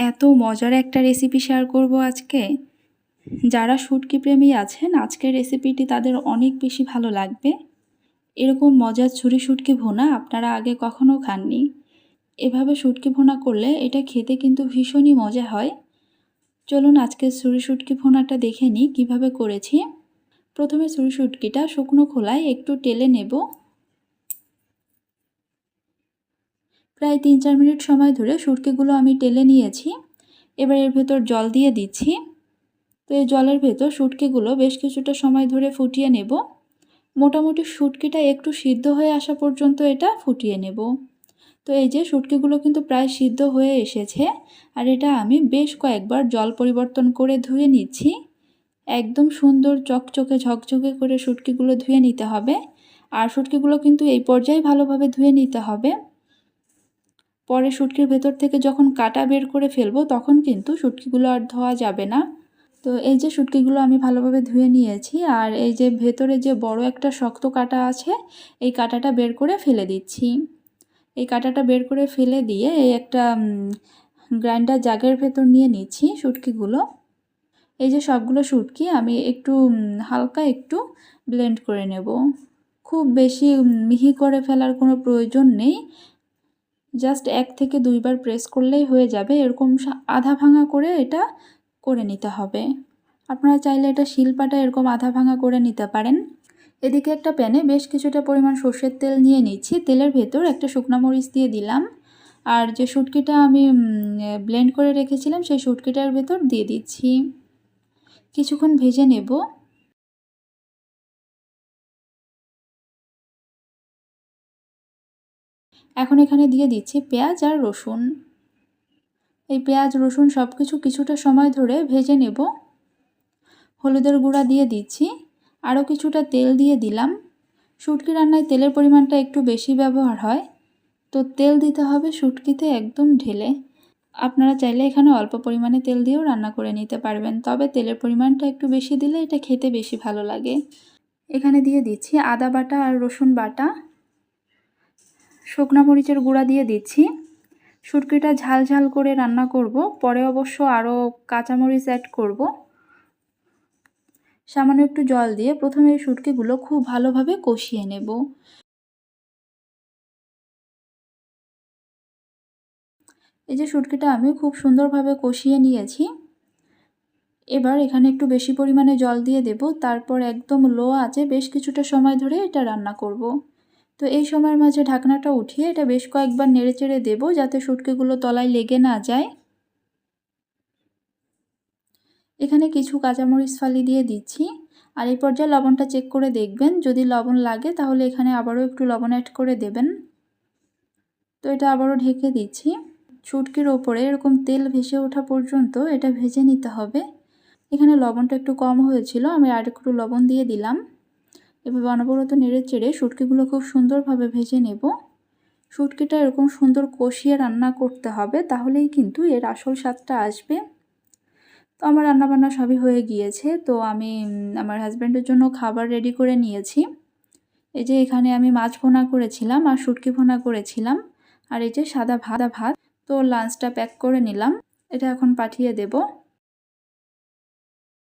এত মজার একটা রেসিপি শেয়ার করব আজকে? যারা শুটকি প্রেমী আছেন, আজকের রেসিপিটি তাদের অনেক বেশি ভালো লাগবে। এরকম মজার ছুরি শুটকি ভোনা আপনারা আগে কখনো খাননি। এভাবে শুটকি ভোনা করলে এটা খেতে কিন্তু ভীষণই মজা হয়। চলুন আজকে ছুরি শুটকি ভোনাটা দেখে নিই কীভাবে করেছি। প্রথমে ছুরি শুটকিটা শুকনো খোলায় একটু টেলে নেব। প্রায় তিন চার মিনিট সময় ধরে শুটকিগুলো আমি টেলে নিয়েছি। এবার এর ভেতর জল দিয়ে দিচ্ছি। তো এই জলের ভেতর শুটকিগুলো বেশ কিছুটা সময় ধরে ফুটিয়ে নেব। মোটামুটি শুটকিটা একটু সিদ্ধ হয়ে আসা পর্যন্ত এটা ফুটিয়ে নেব। তো এই যে শুটকিগুলো কিন্তু প্রায় সিদ্ধ হয়ে এসেছে আর এটা আমি বেশ কয়েকবার জল পরিবর্তন করে ধুয়ে নিচ্ছি। একদম সুন্দর চকচকে ঝকঝকে করে শুটকিগুলো ধুয়ে নিতে হবে। আর শুটকিগুলো কিন্তু এই পর্যায়ে ভালোভাবে ধুয়ে নিতে হবে। পরে শুটকির ভেতর থেকে যখন কাটা বের করে ফেলব, তখন কিন্তু শুটকিগুলো আর ধোয়া যাবে না। তো এই যে শুটকিগুলো আমি ভালোভাবে ধুয়ে নিয়েছি, আর এই যে ভেতরে যে বড় একটা শক্ত কাটা আছে, এই কাটাটা বের করে ফেলে দিচ্ছি। এই কাটাটা বের করে ফেলে দিয়ে এই একটা গ্রাইন্ডার জাগের ভেতর নিয়ে নিচ্ছি শুটকিগুলো। এই যে সবগুলো শুটকি আমি একটু হালকা একটু ব্লেন্ড করে নেব। খুব বেশি মিহি করে ফেলার কোনো প্রয়োজন নেই। জাস্ট এক থেকে দুইবার প্রেস করলেই হয়ে যাবে। এরকম আধা ভাঙা করে এটা করে নিতে হবে। আপনারা চাইলে এটা শিলপাটা এরকম আধা ভাঙা করে নিতে পারেন। এদিকে একটা প্যানে বেশ কিছুটা পরিমাণ সর্ষের তেল নিয়ে নিচ্ছি। তেলের ভেতর একটা শুকনো মরিচ দিয়ে দিলাম। আর যে শুটকিটা আমি ব্লেন্ড করে রেখেছিলাম, সেই শুটকিটার ভেতর দিয়ে দিচ্ছি। কিছুক্ষণ ভেজে নেব। এখন এখানে দিয়ে দিচ্ছি পেঁয়াজ আর রসুন। এই পেঁয়াজ, রসুন সব কিছু কিছুটা সময় ধরে ভেজে নেব। হলুদের গুঁড়া দিয়ে দিচ্ছি। আরও কিছুটা তেল দিয়ে দিলাম। শুটকি রান্নায় তেলের পরিমাণটা একটু বেশি ব্যবহার হয়। তো তেল দিতে হবে শুটকিতে একদম ঢেলে। আপনারা চাইলে এখানে অল্প পরিমাণে তেল দিয়েও রান্না করে নিতে পারবেন। তবে তেলের পরিমাণটা একটু বেশি দিলে এটা খেতে বেশি ভালো লাগে। এখানে দিয়ে দিচ্ছি আদা বাটা আর রসুন বাটা। শুকনা মরিচের গুঁড়া দিয়ে দিচ্ছি। শুটকিটা ঝাল ঝাল করে রান্না করব। পরে অবশ্য আরও কাঁচামরিচ অ্যাড করব। সামান্য একটু জল দিয়ে প্রথমে এই শুটকিগুলো খুব ভালোভাবে কষিয়ে নেব। এই যে শুটকিটা আমি খুব সুন্দরভাবে কষিয়ে নিয়েছি। এবার এখানে একটু বেশি পরিমাণে জল দিয়ে দেব। তারপর একদম লো আছে বেশ কিছুটা সময় ধরে এটা রান্না করব। তো এই সময়ের মাঝে ঢাকনাটা উঠিয়ে এটা বেশ কয়েকবার নেড়ে চেড়ে দেবো যাতে শুটকিগুলো তলায় লেগে না যায়। এখানে কিছু কাঁচামরিচ ফালি দিয়ে দিচ্ছি। আর এই পর্যায়ে লবণটা চেক করে দেখবেন। যদি লবণ লাগে তাহলে এখানে আবারও একটু লবণ অ্যাড করে দেবেন। তো এটা আবারও ঢেকে দিচ্ছি। শুটকির ওপরে এরকম তেল ভেসে ওঠা পর্যন্ত এটা ভেজে নিতে হবে। এখানে লবণটা একটু কম হয়েছিল, আমি আর একটু লবণ দিয়ে দিলাম। এভাবে অনবরত নেড়ে চেড়ে শুটকিগুলো খুব সুন্দরভাবে ভেজে নেব। শুটকিটা এরকম সুন্দর কষিয়ে রান্না করতে হবে, তাহলেই কিন্তু এর আসল স্বাদটা আসবে। তো আমার রান্নাবান্না সবই হয়ে গিয়েছে, তো আমি আমার হাজব্যান্ডের জন্য খাবার রেডি করে নিয়েছি। এই যে এখানে আমি মাছ ভোনা করেছিলাম আর শুটকি ভোনা করেছিলাম, আর এই যে সাদা ভাদা ভাত, তো লাঞ্চটা প্যাক করে নিলাম। এটা এখন পাঠিয়ে দেব।